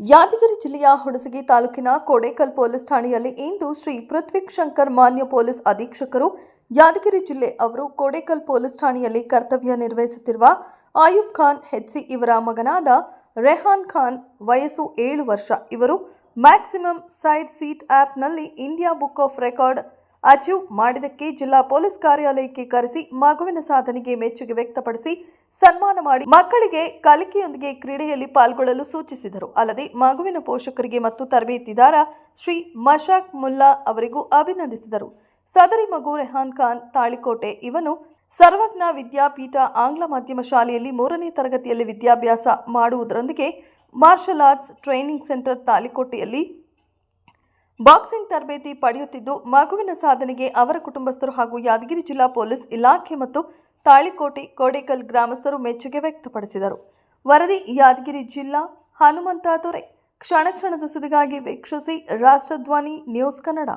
ಯಾದಗಿರಿ ಜಿಲ್ಲೆಯ ಹುಣಸಗಿ ತಾಲೂಕಿನ ಕೋಡೇಕಲ್ ಪೊಲೀಸ್ ಠಾಣೆಯಲ್ಲಿ ಇಂದು ಶ್ರೀ ಪೃಥ್ವಿಕ್ ಶಂಕರ್ ಮಾನ್ಯ ಪೊಲೀಸ್ ಅಧೀಕ್ಷಕರು ಯಾದಗಿರಿ ಜಿಲ್ಲೆ ಅವರು ಕೋಡೇಕಲ್ ಪೊಲೀಸ್ ಠಾಣೆಯಲ್ಲಿ ಕರ್ತವ್ಯ ನಿರ್ವಹಿಸುತ್ತಿರುವ ಆಯುಬ್ ಖಾನ್ ಹೆಚ್ಸಿ ಇವರ ಮಗನಾದ ರೆಹಾನ್ ಖಾನ್ ವಯಸ್ಸು ಏಳು ವರ್ಷ. ಇವರು ಮ್ಯಾಕ್ಸಿಮಮ್ ಸೈಡ್ ಸೀಟ್ ಆ್ಯಪ್ನಲ್ಲಿ India book of record achieve ಮಾಡಿದಕ್ಕೆ ಜಿಲ್ಲಾ ಪೊಲೀಸ್ ಕಾರ್ಯಾಲಯಕ್ಕೆ ಕರೆಸಿ ಮಗುವಿನ ಸಾಧನೆಗೆ ಮೆಚ್ಚುಗೆ ವ್ಯಕ್ತಪಡಿಸಿ ಸನ್ಮಾನ ಮಾಡಿ ಮಕ್ಕಳಿಗೆ ಕಲಿಕೆಯೊಂದಿಗೆ ಕ್ರೀಡೆಯಲ್ಲಿ ಪಾಲ್ಗೊಳ್ಳಲು ಸೂಚಿಸಿದರು. ಅಲ್ಲದೆ ಮಗುವಿನ ಪೋಷಕರಿಗೆ ಮತ್ತು ತರಬೇತಿದಾರ ಶ್ರೀ ಮಶಾಕ್ ಮುಲ್ಲಾ ಅವರಿಗೂ ಅಭಿನಂದಿಸಿದರು. ಸದರಿ ಮಗು ರೆಹಾನ್ ಖಾನ್ ತಾಳಿಕೋಟೆ. ಇವನು ಸರ್ವಜ್ಞ ವಿದ್ಯಾಪೀಠ ಆಂಗ್ಲ ಮಾಧ್ಯಮ ಶಾಲೆಯಲ್ಲಿ ಮೂರನೇ ತರಗತಿಯಲ್ಲಿ ವಿದ್ಯಾಭ್ಯಾಸ ಮಾಡುವುದರೊಂದಿಗೆ ಮಾರ್ಷಲ್ ಆರ್ಟ್ಸ್ ಟ್ರೈನಿಂಗ್ ಸೆಂಟರ್ ತಾಳಿಕೋಟೆಯಲ್ಲಿ ಬಾಕ್ಸಿಂಗ್ ತರಬೇತಿ ಪಡೆಯುತ್ತಿದ್ದು ಮಗುವಿನ ಸಾಧನೆಗೆ ಅವರ ಕುಟುಂಬಸ್ಥರು ಹಾಗೂ ಯಾದಗಿರಿ ಜಿಲ್ಲಾ ಪೊಲೀಸ್ ಇಲಾಖೆ ಮತ್ತು ತಾಳಿಕೋಟೆ ಕೋಡೇಕಲ್ ಗ್ರಾಮಸ್ಥರು ಮೆಚ್ಚುಗೆ ವ್ಯಕ್ತಪಡಿಸಿದರು. ವರದಿ ಯಾದಗಿರಿ ಜಿಲ್ಲಾ ಹನುಮಂತ ದೊರೆ ಕ್ಷಣ ಕ್ಷಣದ ಸುದ್ದಿಗಾಗಿ ವೀಕ್ಷಿಸಿ ರಾಷ್ಟ್ರಧ್ವನಿ ನ್ಯೂಸ್ ಕನ್ನಡ.